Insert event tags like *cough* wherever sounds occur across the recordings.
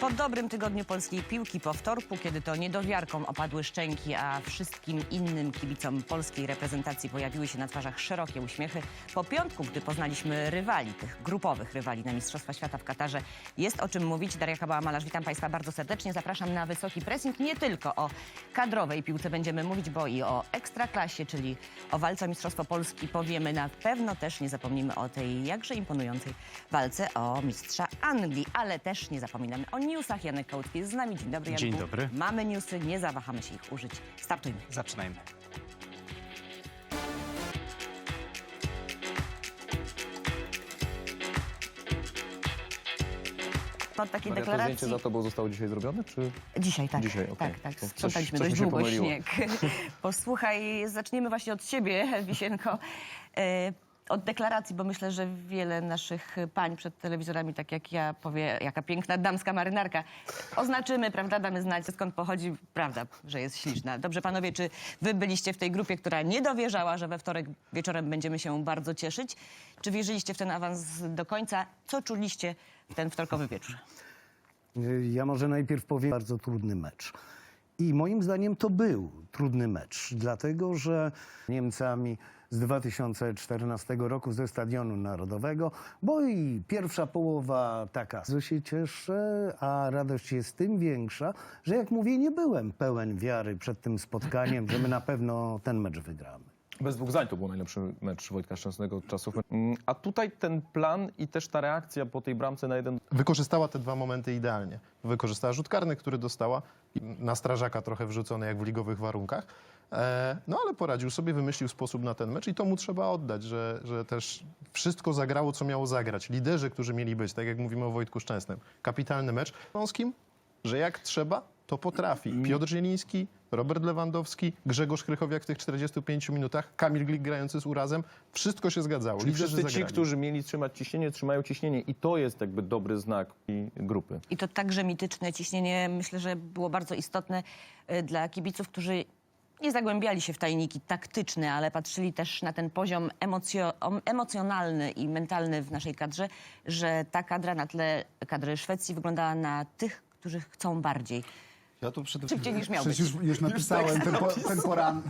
Po dobrym tygodniu polskiej piłki, po wtorku, kiedy to niedowiarkom opadły szczęki, a wszystkim innym kibicom polskiej reprezentacji pojawiły się na twarzach szerokie uśmiechy, po piątku, gdy poznaliśmy rywali, tych grupowych rywali na Mistrzostwa Świata w Katarze, jest o czym mówić. Daria Kabała-Malarz, witam Państwa bardzo serdecznie. Zapraszam na wysoki pressing. Nie tylko o kadrowej piłce będziemy mówić, bo i o ekstraklasie, czyli o walce o Mistrzostwo Polski powiemy. Na pewno też nie zapomnimy o tej jakże imponującej walce o mistrza Anglii, ale też nie zapominamy o newsach. Janek Kołcki jest z nami. Dzień dobry, Janku. Dzień dobry. Mamy newsy, nie zawahamy się ich użyć. Startujmy. Zaczynajmy. Od takiej Maria, to deklaracji... zdjęcie za tobą zostało dzisiaj zrobione, czy... Dzisiaj, tak. Dzisiaj, okej. Tak, tak. To coś- Sprzątaliśmy coś dość mi się długo pomyliło. śnieg. *laughs* Posłuchaj, zaczniemy właśnie od ciebie, *laughs* Wisienko. E, Od deklaracji, bo myślę, że wiele naszych pań przed telewizorami, tak jak ja, powie, jaka piękna damska marynarka. Oznaczymy, prawda, damy znać, skąd pochodzi, prawda, że jest śliczna. Dobrze, panowie, czy wy byliście w tej grupie, która nie dowierzała, że we wtorek wieczorem będziemy się bardzo cieszyć? Czy wierzyliście w ten awans do końca? Co czuliście w ten wtorkowy wieczór? Ja może najpierw powiem bardzo trudny mecz. I moim zdaniem to był trudny mecz, dlatego że Niemcami z 2014 roku ze Stadionu Narodowego, bo i pierwsza połowa taka, że się cieszę, a radość jest tym większa, że jak mówię, nie byłem pełen wiary przed tym spotkaniem, że my na pewno ten mecz wygramy. Bez dwóch zdań to był najlepszy mecz Wojtka Szczęsnego od czasów. Mm, A tutaj ten plan i też ta reakcja po tej bramce na jeden... wykorzystała te dwa momenty idealnie. Wykorzystała rzut karny, który dostała, na strażaka trochę wrzucony jak w ligowych warunkach. E, no ale poradził sobie, wymyślił sposób na ten mecz i to mu trzeba oddać, że, że też wszystko zagrało, co miało zagrać. Liderzy, którzy mieli być, tak jak mówimy o Wojtku Szczęsnym. Kapitalny mecz. Śląskim, że jak trzeba, to potrafi. Piotr Zieliński, Robert Lewandowski, Grzegorz Krychowiak w tych 45 minutach, Kamil Glik grający z urazem. Wszystko się zgadzało. Czyli Liderzy wszyscy ci, zagrali. którzy mieli trzymać ciśnienie, trzymają ciśnienie i to jest jakby dobry znak i grupy. I to także mityczne ciśnienie myślę, że było bardzo istotne y, dla kibiców, którzy nie zagłębiali się w tajniki taktyczne, ale patrzyli też na ten poziom emocjo, emocjonalny i mentalny w naszej kadrze, że ta kadra na tle kadry Szwecji wyglądała na tych, którzy chcą bardziej. Ja tu przede Szybciej niż miał Przecież być. już, już napisałem ten, po, ten poran. *laughs*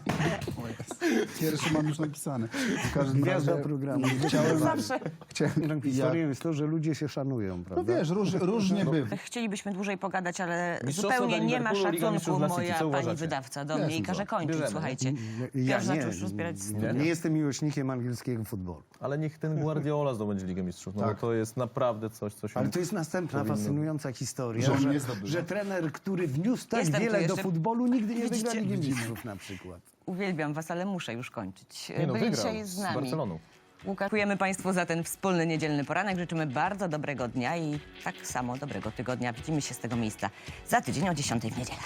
O. Pierwszy mam już napisany. W każdym Gwiazda razie programu. chciałem... Zawsze. chciałem ja, Historią jest to, że ludzie się szanują, no prawda? wiesz, róż, różnie bywa. Chcielibyśmy dłużej pogadać, ale Mistrzostwo zupełnie nie ma Liverpoolu, Liga szacunku Mistrzów dla City. moja Co pani uważacie? wydawca do mnie i każe że kończyć, bierzemy. słuchajcie. Ja Piotr zaczął już rozbierać nie, nie jestem miłośnikiem angielskiego futbolu. Ale niech ten Guardiola zdobędzie Ligę Mistrzów, no Tak. bo to jest naprawdę coś, coś... Ale to jest następna Powinno- fascynująca historia, Że on że, nie zdobył. że trener, który wniósł tak Jestem tu wiele do jeszcze. futbolu, nigdy nie Widzicie? wygra Ligi Mistrzów na przykład. Uwielbiam was, ale muszę już kończyć. Nie no, Byli wygrał dzisiaj z z nami. Barceloną. Łukasz, dziękujemy Państwu za ten wspólny niedzielny poranek. Życzymy bardzo dobrego dnia i tak samo dobrego tygodnia. Widzimy się z tego miejsca za tydzień o 10 w niedzielę.